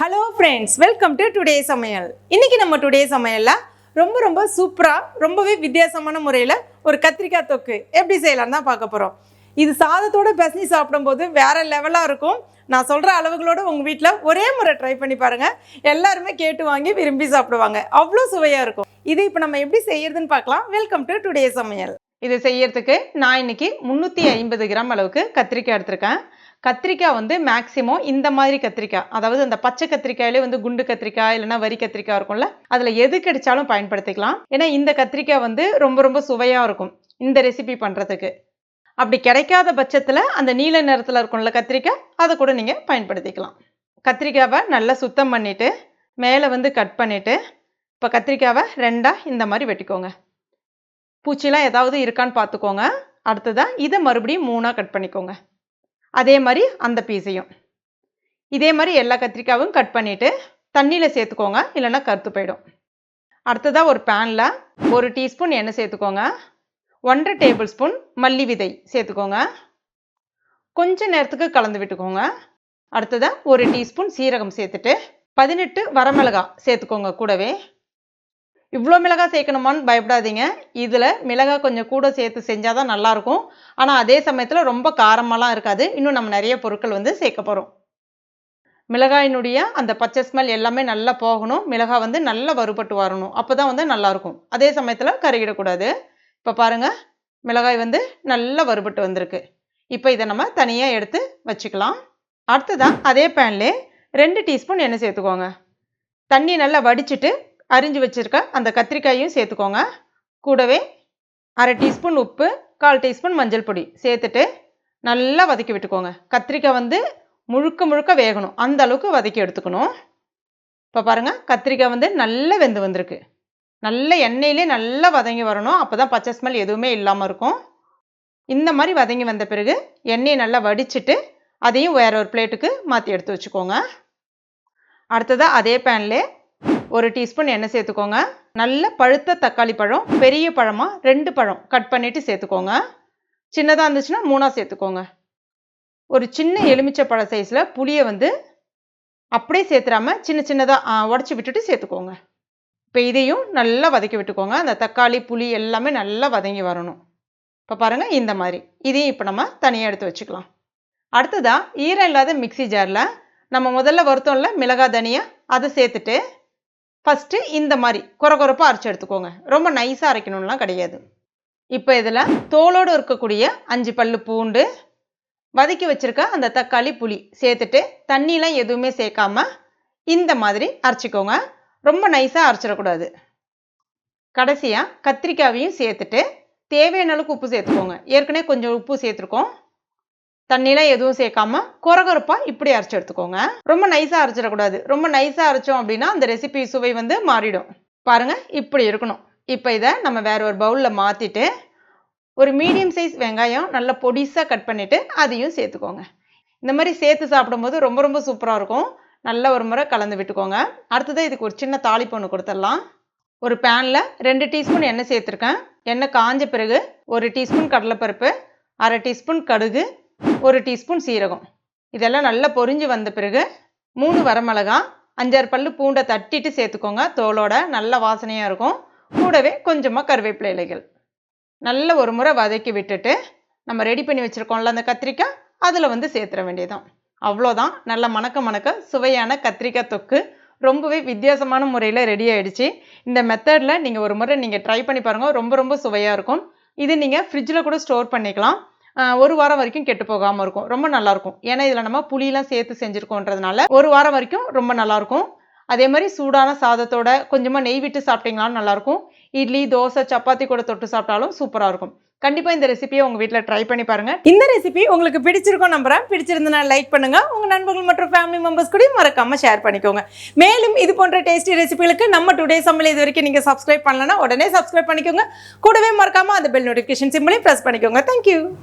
Hello friends welcome to today சமையல் இன்றைக்கி நம்ம டுடே சமையலில் ரொம்ப ரொம்ப சூப்பராக ரொம்பவே வித்தியாசமான முறையில் ஒரு கத்திரிக்காய் தொக்கு எப்படி செய்யலாம் தான் பார்க்க போகிறோம் இது சாதத்தோட பிசைஞ்சு சாப்பிடும்போது வேறு லெவலாக இருக்கும். நான் சொல்கிற அளவுகளோட உங்கள் வீட்டில் ஒரே முறை ட்ரை பண்ணி பாருங்கள் எல்லாருமே கேட்டு வாங்கி விரும்பி சாப்பிடுவாங்க. அவ்வளோ சுவையாக இருக்கும். இது இப்போ நம்ம எப்படி செய்யறதுன்னு பார்க்கலாம். வெல்கம் டு டுடே சமையல் இது செய்யறதுக்கு நான் இன்னைக்கு முந்நூற்றி ஐம்பது கிராம் அளவுக்கு கத்திரிக்காய் எடுத்திருக்கேன். கத்திரிக்காய் வந்து மேக்ஸிமம் இந்த மாதிரி கத்திரிக்காய். அதாவது அந்த பச்சை கத்திரிக்காயிலே வந்து குண்டு கத்திரிக்காய் இல்லைன்னா வரி கத்திரிக்காய் இருக்கும்ல அதில் எது கிடைச்சாலும் பயன்படுத்திக்கலாம். ஏன்னா இந்த கத்திரிக்காய் வந்து ரொம்ப ரொம்ப சுவையாக இருக்கும் இந்த ரெசிபி பண்ணுறதுக்கு அப்படி கிடைக்காத பட்சத்தில் அந்த நீல நிறத்தில் இருக்கும்ல கத்திரிக்காய் அதை கூட நீங்கள் பயன்படுத்திக்கலாம். கத்திரிக்காவை நல்லா சுத்தம் பண்ணிவிட்டு மேலே வந்து கட் பண்ணிவிட்டு இப்போ கத்திரிக்காவை ரெண்டாக இந்த மாதிரி வெட்டிக்கோங்க. பூச்சிலாம் ஏதாவது இருக்கான்னு பார்த்துக்கோங்க. அடுத்ததாக இதை மறுபடியும் மூணாக கட் பண்ணிக்கோங்க. அதே மாதிரி அந்த பீஸையும். இதே மாதிரி எல்லா கத்திரிக்காயும் கட் பண்ணிவிட்டு தண்ணியில் சேர்த்துக்கோங்க இல்லைன்னா கருத்து போயிடும். அடுத்ததாக ஒரு பேனில் ஒரு டீஸ்பூன் எண்ணெய் சேர்த்துக்கோங்க. ஒன்றரை டேபிள் ஸ்பூன் மல்லி விதை சேர்த்துக்கோங்க. கொஞ்ச நேரத்துக்கு கலந்து விட்டுக்கோங்க. அடுத்ததாக ஒரு டீஸ்பூன் சீரகம் சேர்த்துட்டு பதினெட்டு வரமிளகா சேர்த்துக்கோங்க கூடவே. இவ்வளோ மிளகாய் சேர்க்கணுமான்னு பயப்படாதீங்க. இதில் மிளகாய் கொஞ்சம் கூட சேர்த்து செஞ்சால் தான் நல்லாயிருக்கும். ஆனால் அதே சமயத்தில் ரொம்ப காரமாலாம் இருக்காது. இன்னும் நம்ம நிறைய பொருட்கள் வந்து சேர்க்க போகிறோம் மிளகாயினுடைய அந்த பச்சை ஸ்மெல் எல்லாமே நல்லா போகணும். மிளகாய் வந்து நல்லா வறுபட்டு வரணும். அப்போ தான் வந்து நல்லாயிருக்கும். அதே சமயத்தில் கருகிடக்கூடாது. இப்போ பாருங்கள் மிளகாய் வந்து நல்லா வறுபட்டு வந்திருக்கு. இப்போ இதை நம்ம தனியாக எடுத்து வச்சுக்கலாம். அடுத்ததாக அதே பேன்லே ரெண்டு டீஸ்பூன் எண்ணெய் சேர்த்துக்கோங்க. தண்ணி நல்லா வடிச்சிட்டு அரிஞ்சு வச்சுருக்க அந்த கத்திரிக்காயும் சேர்த்துக்கோங்க. கூடவே அரை டீஸ்பூன் உப்பு கால் டீஸ்பூன் மஞ்சள் பொடி சேர்த்துட்டு நல்லா வதக்கி விட்டுக்கோங்க. கத்திரிக்காய் வந்து முழுக்க முழுக்க வேகணும். அந்த அளவுக்கு வதக்கி எடுத்துக்கணும். இப்போ பாருங்கள் கத்திரிக்காய் வந்து நல்லா வெந்து வந்திருக்கு. நல்ல எண்ணெயிலே நல்லா வதங்கி வரணும். அப்போ தான் பச்சை ஸ்மெல் எதுவுமே இல்லாமல் இருக்கும். இந்த மாதிரி வதங்கி வந்த பிறகு எண்ணெயை நல்லா வடிச்சிட்டு அதையும் வேற ஒரு பிளேட்டுக்கு மாற்றி எடுத்து வச்சுக்கோங்க. அடுத்ததாக அதே பேனில் ஒரு டீஸ்பூன் எண்ணெய் சேர்த்துக்கோங்க. நல்ல பழுத்த தக்காளி பழம் பெரிய பழமாக ரெண்டு பழம் கட் பண்ணிவிட்டு சேர்த்துக்கோங்க. சின்னதாக இருந்துச்சுன்னா மூணாக சேர்த்துக்கோங்க. ஒரு சின்ன எலுமிச்சை பழ சைஸில் புளியை வந்து அப்படியே சேர்த்துறாம சின்ன சின்னதாக உடச்சி விட்டுட்டு சேர்த்துக்கோங்க. இப்போ இதையும் நல்லா வதக்கி விட்டுக்கோங்க. அந்த தக்காளி புளி எல்லாமே நல்லா வதங்கி வரணும். இப்போ பாருங்கள் இந்த மாதிரி. இதையும் இப்போ நம்ம தனியாக எடுத்து வச்சுக்கலாம். அடுத்ததாக ஈரம் இல்லாத மிக்சி ஜாரில் நம்ம முதல்ல வருத்தோம்ல மிளகாய் தனியாக அதை சேர்த்துட்டு ஃபஸ்ட்டு இந்த மாதிரி குறை குறைப்பாக அரைச்சி எடுத்துக்கோங்க. ரொம்ப நைஸாக அரைக்கணும்லாம் கிடையாது. இப்போ இதில் தோலோடு இருக்கக்கூடிய அஞ்சு பல்லு பூண்டு வதக்கி வச்சுருக்க அந்த தக்காளி புளி சேர்த்துட்டு தண்ணிலாம் எதுவுமே சேர்க்காம இந்த மாதிரி அரைச்சிக்கோங்க. ரொம்ப நைஸாக அரைச்சிடக்கூடாது. கடைசியாக கத்திரிக்காவையும் சேர்த்துட்டு தேவையான அளவுக்கு உப்பு சேர்த்துக்கோங்க. ஏற்கனவே கொஞ்சம் உப்பு சேர்த்துருக்கோம். தண்ணிலாம் எதுவும் சேர்க்காம குறகுறப்பாக இப்படி அரைச்சி எடுத்துக்கோங்க. ரொம்ப நைஸாக அரைச்சிடக்கூடாது. ரொம்ப நைஸாக அரைச்சோம் அப்படின்னா அந்த ரெசிபி சுவை வந்து மாறிடும். பாருங்கள் இப்படி இருக்கணும். இப்போ இதை நம்ம வேற ஒரு பவுலில் மாற்றிட்டு ஒரு மீடியம் சைஸ் வெங்காயம் நல்லா பொடிசாக கட் பண்ணிவிட்டு அதையும் சேர்த்துக்கோங்க. இந்த மாதிரி சேர்த்து சாப்பிடும்போது ரொம்ப ரொம்ப சூப்பராக இருக்கும். நல்லா ஒரு முறை கலந்து விட்டுக்கோங்க. அடுத்தது இதுக்கு ஒரு சின்ன தாளிப்பு ஒன்று கொடுத்துடலாம். ஒரு பேனில் ரெண்டு டீஸ்பூன் எண்ணெய் சேர்த்துருக்கேன். எண்ணெய் காஞ்ச பிறகு ஒரு டீஸ்பூன் கடலைப்பருப்பு அரை டீஸ்பூன் கடுகு ஒரு டீஸ்பூன் சீரகம். இதெல்லாம் நல்லா பொரிஞ்சு வந்த பிறகு மூணு வரமிளகா அஞ்சாறு பல்லு பூண்டை தட்டிட்டு சேர்த்துக்கோங்க. தோலோட நல்ல வாசனையாக இருக்கும். கூடவே கொஞ்சமாக கருவேப்பிலை இலைகள். நல்ல ஒரு முறை வதக்கி விட்டுட்டு நம்ம ரெடி பண்ணி வச்சுருக்கோம்ல அந்த கத்திரிக்காய் அதில் வந்து சேர்த்துற வேண்டியதான் அவ்வளோதான். நல்ல மணக்க மணக்க சுவையான கத்திரிக்காய் தொக்கு. ரொம்பவே வித்தியாசமான முறையில் ரெடி ஆகிடுச்சு இந்த மெத்தடில் நீங்கள் ஒரு முறை நீங்கள் ட்ரை பண்ணி பாருங்கள் ரொம்ப ரொம்ப சுவையாக இருக்கும். இது நீங்கள் ஃப்ரிட்ஜில் கூட ஸ்டோர் பண்ணிக்கலாம். ஒரு வாரம் வரைக்கும் கெட்டு போகாமல் இருக்கும். ரொம்ப நல்லாயிருக்கும் ஏன்னா இதில் நம்ம புளியெலாம் சேர்த்து செஞ்சுருக்கோன்றதுனால ஒரு வாரம் வரைக்கும் ரொம்ப நல்லாயிருக்கும் அதே மாதிரி சூடான சாதத்தோட கொஞ்சமாக நெய் விட்டு சாப்பிட்டீங்களாலும் நல்லாயிருக்கும் இட்லி தோசை சப்பாத்தி கூட தொட்டு சாப்பிட்டாலும் சூப்பராக இருக்கும் கண்டிப்பாக இந்த ரெசிபியை உங்கள் வீட்டில் ட்ரை பண்ணி பாருங்கள் இந்த ரெசிபி உங்களுக்கு பிடிச்சிருக்கோம் நம்புறேன். பிடிச்சிருந்தனா லைக் பண்ணுங்கள் உங்கள் நண்பர்கள் மற்றும் ஃபேமிலி மெம்பர்ஸ் கூட மறக்காம ஷேர் பண்ணிக்கோங்க. மேலும் இது போன்ற டேஸ்டி ரெசிபிகளுக்கு நம்ம டுடே சமையல் இது வரைக்கும் நீங்கள் சப்ஸ்கிரைப் பண்ணலன்னா உடனே சப்ஸ்கிரைப் பண்ணிக்கோங்க. கூடவே மறக்காமல் அந்த பெல் நோட்டிஃபிகேஷன் சிம்பிளையும் ப்ரெஸ் பண்ணிக்கோங்க. Thank you